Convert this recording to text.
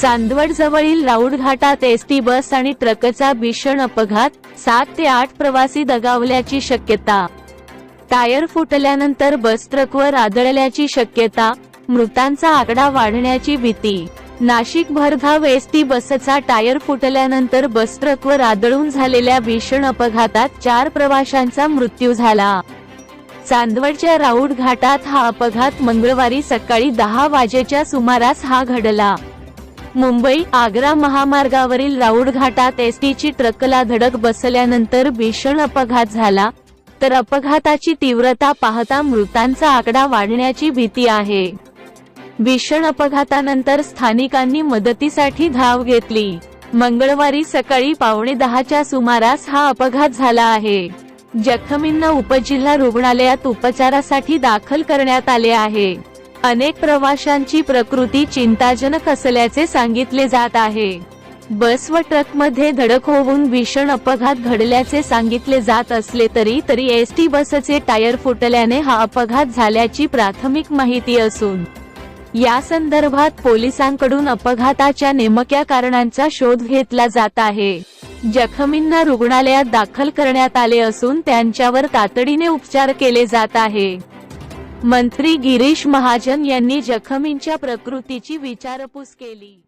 चांदवड जवळील राऊड घाटात ST bus आणि ट्रकचा भीषण अपघात सात ते आठ प्रवासी दगावल्याची शक्यता. टायर फुटल्यानंतर बस ट्रकवर आदळल्याची शक्यता मृतांचा आकडा वाढण्याची भीती. नाशिक भरधाव एसटी बसचा टायर फुटल्यानंतर बस ट्रकवर आदळून झालेल्या भीषण अपघातात चार प्रवाशांचा मृत्यू झाला. चांदवडच्या राऊड घाटात हा अपघात मंगळवारी सकाळी दहा वाजेच्या सुमारास हा घडला. मुंबई आग्रा महामार्गावरील राऊड घाटात एसटीची ट्रकला धडक बसल्यानंतर भीषण अपघात झाला. तर अपघाताची तीव्रता पाहता मृतांचा आकडा वाढण्याची भीती आहे. भीषण अपघातानंतर स्थानिकांनी मदतीसाठी धाव घेतली. मंगळवारी सकाळी पावणे दहाच्या सुमारास हा अपघात झाला आहे. जखमींना उपजिल्हा रुग्णालयात उपचारासाठी दाखल करण्यात आले आहे. अनेक प्रवाशांची प्रकृती चिंताजनक असल्याचे सांगितले जात आहे. बस व ट्रकमध्ये धडक होऊन भीषण अपघात घडल्याचे सांगितले जात असले तरी तरी एस टी बसचे टायर फुटल्याने हा अपघात झाल्याची प्राथमिक माहिती असून या संदर्भात पोलिसांकडून अपघाताच्या नेमक्या कारणांचा शोध घेतला जात आहे. जखमींना रुग्णालयात दाखल करण्यात आले असून त्यांच्यावर तातडीने उपचार केले जात आहे. मंत्री गिरीश महाजन यांनी जखमींच्या प्रकृतीची विचारपूस केली.